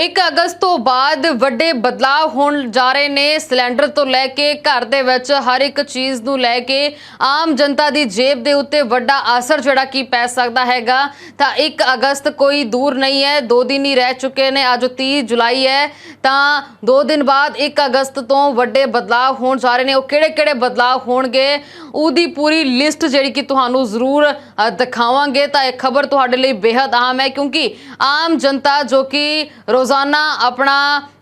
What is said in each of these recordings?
1 ਅਗਸਤ ਤੋਂ ਬਾਅਦ ਵੱਡੇ ਬਦਲਾਅ ਹੋਣ ਜਾ ਰਹੇ ਨੇ। ਸਿਲੰਡਰ ਤੋਂ ਲੈ ਕੇ ਘਰ ਦੇ ਵਿੱਚ ਹਰ ਇੱਕ ਚੀਜ਼ ਨੂੰ ਲੈ ਕੇ ਆਮ ਜਨਤਾ ਦੀ ਜੇਬ ਦੇ ਉੱਤੇ ਵੱਡਾ ਅਸਰ ਜਿਹੜਾ ਕੀ ਪੈ ਸਕਦਾ ਹੈਗਾ। ਤਾਂ 1 ਅਗਸਤ ਕੋਈ ਦੂਰ ਨਹੀਂ ਹੈ, ਦੋ ਦਿਨ ਹੀ ਰਹਿ ਚੁੱਕੇ ਨੇ। ਅੱਜ 30 ਜੁਲਾਈ ਹੈ, ਤਾਂ ਦੋ ਦਿਨ ਬਾਅਦ 1 ਅਗਸਤ ਤੋਂ ਵੱਡੇ ਬਦਲਾਅ ਹੋਣ ਜਾ ਰਹੇ ਨੇ। ਉਹ ਕਿਹੜੇ-ਕਿਹੜੇ ਬਦਲਾਅ ਹੋਣਗੇ, ਉਹਦੀ ਪੂਰੀ ਲਿਸਟ ਜਿਹੜੀ ਕਿ ਤੁਹਾਨੂੰ ਜ਼ਰੂਰ ਦਿਖਾਵਾਂਗੇ। ਤਾਂ ਇਹ ਖਬਰ ਤੁਹਾਡੇ ਲਈ ਬੇहद ਆਮ ਹੈ, ਕਿਉਂਕਿ ਆਮ ਜਨਤਾ ਜੋ ਕਿ ਰੋਜ਼ ਰੋਜ਼ਾਨਾ ਆਪਣਾ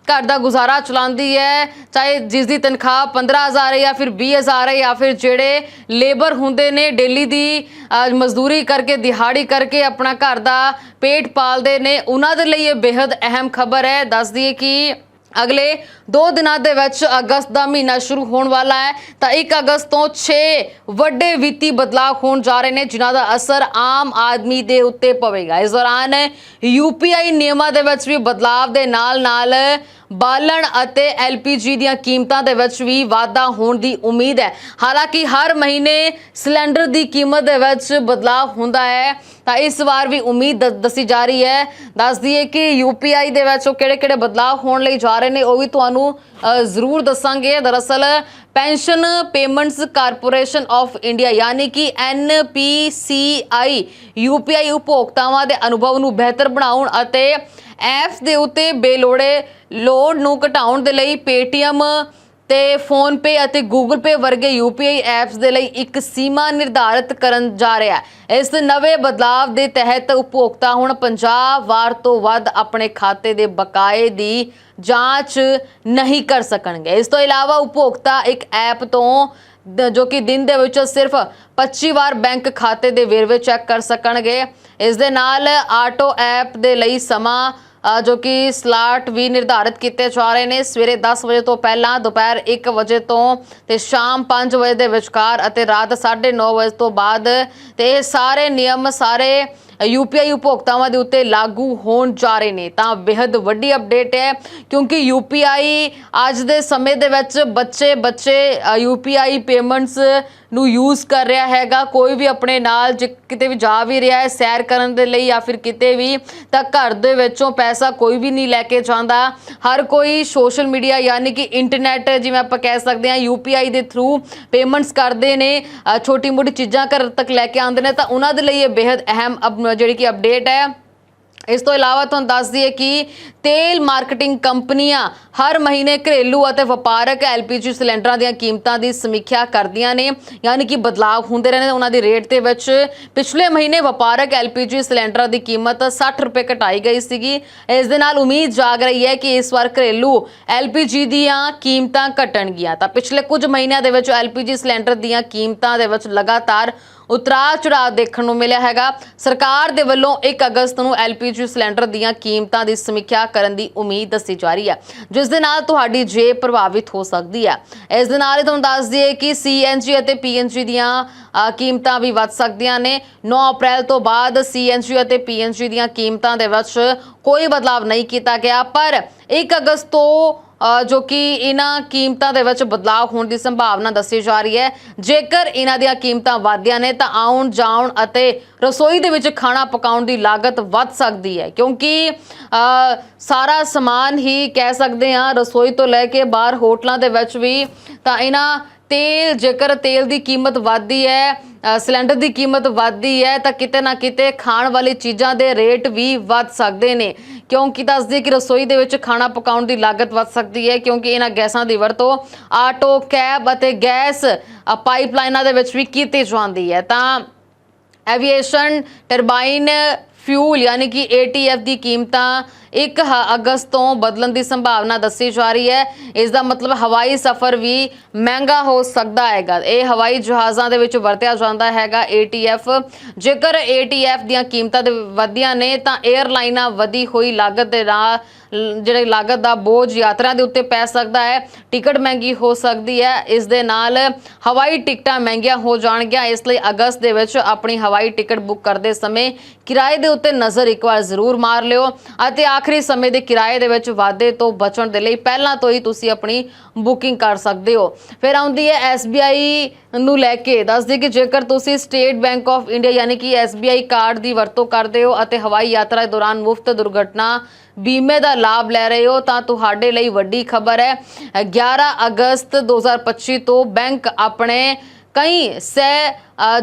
ਘਰ ਦਾ ਗੁਜ਼ਾਰਾ ਚਲਾਉਂਦੀ ਹੈ, ਚਾਹੇ ਜਿਸ ਦੀ ਤਨਖਾਹ 15000 ਹੈ ਜਾਂ ਫਿਰ 20000 ਹੈ ਜਾਂ ਫਿਰ ਜਿਹੜੇ ਲੇਬਰ ਹੁੰਦੇ ਨੇ, ਡੇਲੀ ਦੀ ਮਜ਼ਦੂਰੀ ਕਰਕੇ, ਦਿਹਾੜੀ ਕਰਕੇ ਆਪਣਾ ਘਰ ਦਾ ਪੇਟ ਪਾਲਦੇ ਨੇ, ਉਹਨਾਂ ਦੇ ਲਈ ਇਹ ਬੇहद ਅਹਿਮ ਖਬਰ ਹੈ। ਦੱਸ ਦਈਏ ਕਿ ਅਗਲੇ 2 ਦਿਨਾਂ ਦੇ ਵਿੱਚ ਅਗਸਤ ਦਾ ਮਹੀਨਾ ਸ਼ੁਰੂ ਹੋਣ ਵਾਲਾ ਹੈ। ਤਾਂ 1 ਅਗਸਤ ਤੋਂ 6 ਵੱਡੇ ਵਿੱਤੀ ਬਦਲਾਅ ਹੋਣ ਜਾ ਰਹੇ ਨੇ, ਜਿਨ੍ਹਾਂ ਦਾ ਅਸਰ ਆਮ ਆਦਮੀ ਦੇ ਉੱਤੇ ਪਵੇਗਾ। ਇਸ ਦੌਰਾਨ ਯੂਪੀਆਈ ਨਿਯਮਾਂ ਦੇ ਵਿੱਚ ਵੀ ਬਦਲਾਅ ਦੇ ਨਾਲ-ਨਾਲ ਬਾਲਣ ਅਤੇ ਐਲਪੀਜੀ ਦੀਆਂ ਕੀਮਤਾਂ ਦੇ ਵਿੱਚ ਵੀ ਵਾਧਾ ਹੋਣ ਦੀ ਉਮੀਦ ਹੈ। ਹਾਲਾਂਕਿ ਹਰ ਮਹੀਨੇ ਸਿਲੰਡਰ ਦੀ ਕੀਮਤ ਦੇ ਵਿੱਚ ਬਦਲਾਅ ਹੁੰਦਾ ਹੈ, ਤਾਂ ਇਸ ਵਾਰ ਵੀ ਉਮੀਦ ਦ- ਦੱਸੀ ਜਾ ਰਹੀ ਹੈ। ਦੱਸ ਦਈਏ ਕਿ ਯੂਪੀਆਈ ਦੇ ਵਿੱਚ ਉਹ ਕਿਹੜੇ-ਕਿਹੜੇ ਬਦਲਾਅ ਹੋਣ ਲਈ ਜਾ ਰਹੇ ਨੇ, ਉਹ ਵੀ ਤੁਹਾਨੂੰ ਜ਼ਰੂਰ ਦੱਸਾਂਗੇ। ਦਰਅਸਲ pension payments corporation of India, ਯਾਨੀ ਕਿ ਐਨਪੀਸੀਆਈ ਯੂਪੀਆਈ ਉਪਭੋਗਤਾਵਾਂ ਦੇ ਅਨੁਭਵ ਨੂੰ ਬਿਹਤਰ ਬਣਾਉਣ ਅਤੇ ਐਪਸ ਦੇ ਉੱਤੇ ਬੇਲੋੜੇ ਲੋਡ ਨੂੰ ਘਟਾਉਣ ਦੇ ਲਈ ਪੇਟੀਐਮ ਤੇ ਫੋਨਪੇ ਅਤੇ ਗੂਗਲ ਪੇ ਵਰਗੇ ਯੂਪੀਆਈ ਐਪਸ ਦੇ ਲਈ ਇੱਕ ਸੀਮਾ ਨਿਰਧਾਰਿਤ ਕਰਨ ਜਾ ਰਿਹਾ ਹੈ। ਇਸ ਨਵੇਂ ਬਦਲਾਵ ਦੇ ਤਹਿਤ ਉਪਭੋਗਤਾ ਹੁਣ 50 ਵਾਰ ਤੋਂ ਵੱਧ ਆਪਣੇ ਖਾਤੇ ਦੇ ਬਕਾਏ ਦੀ ਜਾਂਚ ਨਹੀਂ ਕਰ ਸਕਣਗੇ। ਇਸ ਤੋਂ ਇਲਾਵਾ ਉਪਭੋਗਤਾ ਇੱਕ ਐਪ ਤੋਂ ਜੋ ਕਿ ਦਿਨ ਦੇ ਵਿੱਚ ਸਿਰਫ 25 ਵਾਰ ਬੈਂਕ ਖਾਤੇ ਦੇ ਵੇਰਵੇ ਚੈੱਕ ਕਰ ਸਕਣਗੇ। ਇਸ ਦੇ ਨਾਲ ਆਟੋ ਐਪ ਦੇ ਲਈ ਸਮਾਂ ਜੋ ਕਿ ਸਲਾਟ ਵੀ ਨਿਰਧਾਰਿਤ ਕੀਤੇ ਜਾ ਰਹੇ ਨੇ। ਸਵੇਰੇ 10 ਵਜੇ ਤੋਂ ਪਹਿਲਾਂ ਦੁਪਹਿਰ 1 ਵਜੇ ਤੋਂ ਤੇ ਸ਼ਾਮ 5 ਵਜੇ ਦੇ ਵਿਚਕਾਰ ਅਤੇ ਰਾਤ 9:30 ਵਜੇ ਤੋਂ ਬਾਅਦ ਤੇ ਇਹ ਸਾਰੇ ਨਿਯਮ, ਸਾਰੇ ਯੂਪੀਆਈ ਉਪਭੋਗਤਾਵਾਂ ਦੇ ਉੱਤੇ ਲਾਗੂ ਹੋਣ ਜਾ ਰਹੇ ਨੇ। ਤਾਂ ਬੇहद ਵੱਡੀ ਅਪਡੇਟ ਹੈ, ਕਿਉਂਕਿ ਯੂਪੀਆਈ ਅੱਜ ਦੇ ਸਮੇਂ ਦੇ ਵਿੱਚ ਬੱਚੇ ਬੱਚੇ ਯੂਪੀਆਈ ਪੇਮੈਂਟਸ ਨੂੰ ਯੂਜ਼ ਕਰ ਰਿਹਾ ਹੈਗਾ। ਕੋਈ ਵੀ ਆਪਣੇ ਨਾਲ ਕਿਤੇ ਵੀ ਜਾ ਵੀ ਰਿਹਾ ਹੈ, ਸੈਰ ਕਰਨ ਦੇ ਲਈ ਜਾਂ ਫਿਰ ਕਿਤੇ ਵੀ, ਤਾਂ ਘਰ ਦੇ ਵਿੱਚੋਂ ਪੈਸਾ ਕੋਈ ਵੀ ਨਹੀਂ ਲੈ ਕੇ ਜਾਂਦਾ। ਹਰ ਕੋਈ ਸੋਸ਼ਲ ਮੀਡੀਆ ਯਾਨੀ ਕਿ ਇੰਟਰਨੈਟ ਜਿਵੇਂ ਆਪਾਂ ਕਹਿ ਸਕਦੇ ਹਾਂ, ਯੂਪੀਆਈ ਦੇ ਥਰੂ ਪੇਮੈਂਟਸ ਕਰਦੇ ਨੇ। ਛੋਟੀ ਮੋਟੀ ਚੀਜ਼ਾਂ ਘਰ ਤੱਕ ਲੈ ਕੇ ਆਉਂਦੇ ਨੇ, ਤਾਂ ਉਹਨਾਂ ਦੇ ਲਈ ਇਹ ਬੇहद ਅਹਿਮ ਜਿਹੜੀ ਕਿ ਅਪਡੇਟ ਹੈ, ਇਸ ਤੋਂ ਇਲਾਵਾ ਤੁਹਾਨੂੰ ਦੱਸ ਦਈਏ ਕਿ ਤੇਲ ਮਾਰਕੀਟਿੰਗ ਕੰਪਨੀਆਂ ਹਰ ਮਹੀਨੇ ਘਰੇਲੂ ਅਤੇ ਵਪਾਰਕ ਐਲਪੀਜੀ ਸਿਲੰਡਰਾਂ ਦੀਆਂ ਕੀਮਤਾਂ ਦੀ ਸਮੀਖਿਆ ਕਰਦੀਆਂ ਨੇ, ਯਾਨੀ ਕਿ ਬਦਲਾਅ ਹੁੰਦੇ ਰਹਿੰਦੇ ਨੇ। ਉਹਨਾਂ ਦੀ ਰੇਟ ਦੇ ਵਿੱਚ ਪਿਛਲੇ ਮਹੀਨੇ ਵਪਾਰਕ ਐਲਪੀਜੀ ਸਿਲੰਡਰਾਂ ਦੀ ਕੀਮਤ 60 ਰੁਪਏ ਘਟਾਈ ਗਈ ਸੀਗੀ। ਇਸ ਦੇ ਨਾਲ ਉਮੀਦ ਜਾਗ ਰਹੀ ਹੈ ਕਿ ਇਸ ਵਾਰ ਘਰੇਲੂ ਐਲਪੀਜੀ ਦੀਆਂ ਕੀਮਤਾਂ ਘਟਣਗੀਆਂ। ਤਾਂ ਪਿਛਲੇ ਕੁਝ ਮਹੀਨਿਆਂ ਦੇ ਵਿੱਚ ਐਲਪੀਜੀ ਸਿਲੰਡਰ ਦੀਆਂ ਕੀਮਤਾਂ ਦੇ ਵਿੱਚ ਲਗਾਤਾਰ ਉਤਰਾਅ ਚੜਾਅ ਦੇਖਣ ਨੂੰ ਮਿਲਿਆ ਹੈਗਾ। ਸਰਕਾਰ ਦੇ ਵੱਲੋਂ 1 ਅਗਸਤ ਨੂੰ ਐਲਪੀਜੀ ਸਿਲੰਡਰ ਦੀਆਂ ਕੀਮਤਾਂ ਦੀ ਸਮੀਖਿਆ ਕਰਨ ਦੀ ਉਮੀਦ ਦੱਸੀ ਜਾ ਰਹੀ ਹੈ, ਜਿਸ ਦੇ ਨਾਲ ਤੁਹਾਡੀ ਜੇਬ ਪ੍ਰਭਾਵਿਤ ਹੋ ਸਕਦੀ ਹੈ। ਇਸ ਦੇ ਨਾਲ ਹੀ ਤੁਹਾਨੂੰ ਦੱਸ ਦਈਏ ਕਿ ਸੀਐਨਜੀ ਅਤੇ ਪੀਐਨਜੀ ਦੀਆਂ ਕੀਮਤਾਂ ਵੀ ਵੱਧ ਸਕਦੀਆਂ ਨੇ। 9 ਅਪ੍ਰੈਲ ਤੋਂ ਬਾਅਦ ਸੀਐਨਜੀ ਅਤੇ ਪੀਐਨਜੀ ਦੀਆਂ ਕੀਮਤਾਂ ਦੇ ਵਿੱਚ ਕੋਈ ਬਦਲਾਵ ਨਹੀਂ ਕੀਤਾ ਗਿਆ, ਪਰ 1 ਅਗਸਤ ਤੋਂ ਜੋ ਕਿ ਇਹਨਾਂ ਕੀਮਤਾਂ ਦੇ ਵਿੱਚ ਬਦਲਾਅ ਹੋਣ ਦੀ ਸੰਭਾਵਨਾ ਦੱਸੀ ਜਾ ਰਹੀ ਹੈ। ਜੇਕਰ ਇਹਨਾਂ ਦੀਆਂ ਕੀਮਤਾਂ ਵਧਦੀਆਂ ਨੇ, ਤਾਂ ਆਉਣ ਜਾਣ ਅਤੇ ਰਸੋਈ ਦੇ ਵਿੱਚ ਖਾਣਾ ਪਕਾਉਣ ਦੀ ਲਾਗਤ ਵੱਧ ਸਕਦੀ ਹੈ। ਕਿਉਂਕਿ ਸਾਰਾ ਸਮਾਨ ਹੀ ਕਹਿ ਸਕਦੇ ਹਾਂ, ਰਸੋਈ ਤੋਂ ਲੈ ਕੇ ਬਾਹਰ ਹੋਟਲਾਂ ਦੇ ਵਿੱਚ ਵੀ ਤਾਂ ਇਹਨਾਂ ਤੇਲ, ਜੇਕਰ ਤੇਲ ਦੀ ਕੀਮਤ ਵੱਧਦੀ ਹੈ ਸਿਲੰਡਰ ਦੀ ਕੀਮਤ ਵੱਧਦੀ ਹੈ, ਤਾਂ ਕਿਤੇ ਨਾ ਕਿਤੇ ਖਾਣ ਵਾਲੀ ਚੀਜ਼ਾਂ ਦੇ ਰੇਟ ਵੀ ਵੱਧ ਸਕਦੇ ਨੇ। ਕਿਉਂਕਿ ਦੱਸਦੀ ਕਿ ਰਸੋਈ ਦੇ ਵਿੱਚ ਖਾਣਾ ਪਕਾਉਣ ਦੀ ਲਾਗਤ ਵੱਧ ਸਕਦੀ ਹੈ, ਕਿਉਂਕਿ ਇਹਨਾਂ ਗੈਸਾਂ ਦੀ ਵਰਤੋਂ ਆਟੋ, ਕੈਬ ਅਤੇ ਗੈਸ ਪਾਈਪਲਾਈਨਾਂ ਦੇ ਵਿੱਚ ਵੀ ਕੀਤੀ ਜਾਂਦੀ ਹੈ। ਤਾਂ ਐਵੀਏਸ਼ਨ ਟਰਬਾਈਨ ਫਿਊਲ ਯਾਨੀ ਕਿ ATF ਦੀ ਕੀਮਤਾਂ 1 ਹ- ਅਗਸਤ ਤੋਂ ਬਦਲਣ ਦੀ ਸੰਭਾਵਨਾ ਦੱਸੀ ਜਾ ਰਹੀ ਹੈ। ਇਸ ਦਾ ਮਤਲਬ ਹਵਾਈ ਸਫ਼ਰ ਵੀ ਮਹਿੰਗਾ ਹੋ ਸਕਦਾ ਹੈਗਾ। ਇਹ ਹਵਾਈ ਜਹਾਜ਼ਾਂ ਦੇ ਵਿੱਚ ਵਰਤਿਆ ਜਾਂਦਾ ਹੈਗਾ ATF ਜੇਕਰ ATF ਦੀਆਂ ਕੀਮਤਾਂ ਦੇ ਵਧੀਆਂ ਨੇ, ਤਾਂ 에ਅਰਲਾਈਨਾਂ ਵਧੀ ਹੋਈ ਲਾਗਤ ਦੇ ਨਾਲ ਜਿਹੜੇ ਲਾਗਤ ਦਾ ਬੋਝ ਯਾਤਰਾ ਦੇ ਉੱਤੇ ਪੈ ਸਕਦਾ ਹੈ। ਟਿਕਟ ਮਹਿੰਗੀ ਹੋ ਸਕਦੀ ਹੈ। ਇਸ ਦੇ ਨਾਲ ਹਵਾਈ ਟਿਕਟਾਂ ਮਹਿੰਗੀਆਂ ਹੋ ਜਾਣਗੀਆਂ। ਇਸ ਲਈ ਅਗਸਤ ਦੇ ਵਿੱਚ ਆਪਣੀ ਹਵਾਈ ਟਿਕਟ ਬੁੱਕ ਕਰਦੇ ਸਮੇਂ ਕਿਰਾਏ ਦੇ ਉੱਤੇ ਨਜ਼ਰ ਇੱਕ ਵਾਰ ਜ਼ਰੂਰ ਮਾਰ ਲਿਓ ਅਤੇ ਆਖਰੀ ਸਮੇਂ ਦੇ ਕਿਰਾਏ ਦੇ ਵਿੱਚ ਵਾਧੇ ਤੋਂ ਬਚਣ ਦੇ ਲਈ ਪਹਿਲਾਂ ਤੋਂ ਹੀ ਤੁਸੀਂ ਆਪਣੀ ਬੁਕਿੰਗ ਕਰ ਸਕਦੇ ਹੋ। ਫਿਰ ਆਉਂਦੀ ਹੈ SBI ਨੂੰ ਲੈ ਕੇ। ਦੱਸਦੀ ਕਿ ਜੇਕਰ ਤੁਸੀਂ ਸਟੇਟ ਬੈਂਕ ਆਫ ਇੰਡੀਆ ਯਾਨੀ ਕਿ SBI ਕਾਰਡ ਦੀ ਵਰਤੋਂ ਕਰਦੇ ਹੋ ਅਤੇ ਹਵਾਈ ਯਾਤਰਾ ਦੌਰਾਨ ਮੁਫਤ ਦੁਰਘਟਨਾ ਬੀਮੇ ਦਾ ਲਾਭ ਲੈ ਰਹੇ ਹੋ, ਤਾਂ ਤੁਹਾਡੇ ਲਈ ਵੱਡੀ ਖਬਰ ਹੈ। 11 ਅਗਸਤ 2025 ਤੋਂ ਬੈਂਕ ਆਪਣੇ ਕਈ ਸੈ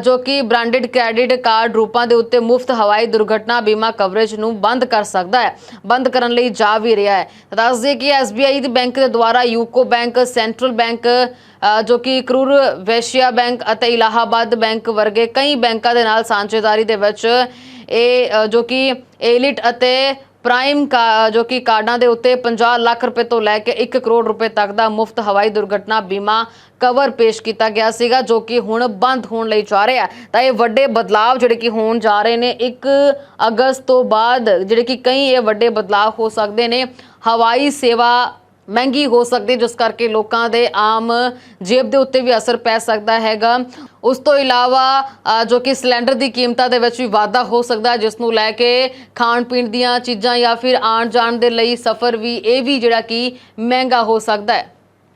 ਜੋ ਕਿ ਬ੍ਰਾਂਡਡ ਕ੍ਰੈਡਿਟ ਕਾਰਡ ਰੂਪਾਂ ਦੇ ਉੱਤੇ ਮੁਫਤ ਹਵਾਈ ਦੁਰਘਟਨਾ ਬੀਮਾ ਕਵਰੇਜ ਨੂੰ ਬੰਦ ਕਰ ਸਕਦਾ ਹੈ, ਬੰਦ ਕਰਨ ਲਈ ਜਾ ਵੀ ਰਿਹਾ ਹੈ। ਦੱਸ ਦਈਏ ਕਿ SBI ਦੀ ਬੈਂਕ ਦੇ ਦੁਆਰਾ ਯੂਕੋ ਬੈਂਕ, ਸੈਂਟਰਲ ਬੈਂਕ ਜੋ ਕਿ ਕਰੂਰ ਵੈਸ਼ਿਆ ਬੈਂਕ ਅਤੇ ਇਲਾਹਾਬਾਦ ਬੈਂਕ ਵਰਗੇ ਕਈ ਬੈਂਕਾਂ ਦੇ ਨਾਲ ਸਾਂਝੇਦਾਰੀ ਦੇ ਵਿੱਚ ਇਹ ਜੋ ਕਿ ਏਲਿਟ ਅਤੇ ਪ੍ਰਾਈਮ ਕਾ ਜੋ ਕਿ ਕਾਰਡਾਂ ਦੇ ਉੱਤੇ 50 ਲੱਖ ਰੁਪਏ ਤੋਂ ਲੈ ਕੇ 1 ਕਰੋੜ ਰੁਪਏ ਤੱਕ ਦਾ ਮੁਫਤ ਹਵਾਈ ਦੁਰਘਟਨਾ ਬੀਮਾ ਕਵਰ ਪੇਸ਼ ਕੀਤਾ ਗਿਆ ਸੀਗਾ, ਜੋ ਕਿ ਹੁਣ ਬੰਦ ਹੋਣ ਲਈ ਜਾ ਰਿਹਾ ਤਾਂ ਇਹ ਵੱਡੇ ਬਦਲਾਅ ਜਿਹੜੇ ਕਿ ਹੋਣ ਜਾ ਰਹੇ ਨੇ 1 ਅਗਸਤ ਤੋਂ ਬਾਅਦ ਜਿਹੜੇ ਕਿ ਕਈ ਇਹ ਵੱਡੇ ਬਦਲਾਅ ਹੋ ਸਕਦੇ ਨੇ। ਹਵਾਈ ਸੇਵਾ ਮਹਿੰਗੀ ਹੋ ਸਕਦੀ ਜਿਸ ਕਰਕੇ ਲੋਕਾਂ ਦੇ ਆਮ ਜੇਬ ਦੇ ਉੱਤੇ ਵੀ ਅਸਰ ਪੈ ਸਕਦਾ ਹੈਗਾ। ਉਸ ਤੋਂ ਇਲਾਵਾ ਜੋ ਕਿ ਸਿਲੰਡਰ ਦੀ ਕੀਮਤਾਂ ਦੇ ਵਿੱਚ ਵੀ ਵਾਧਾ ਹੋ ਸਕਦਾ ਹੈ, ਜਿਸ ਨੂੰ ਲੈ ਕੇ ਖਾਣ ਪੀਣ ਦੀਆਂ ਚੀਜ਼ਾਂ ਜਾਂ ਫਿਰ ਆਉਣ ਜਾਣ ਦੇ ਲਈ ਸਫ਼ਰ ਵੀ ਇਹ ਵੀ ਜਿਹੜਾ ਕਿ ਮਹਿੰਗਾ ਹੋ ਸਕਦਾ ਹੈ।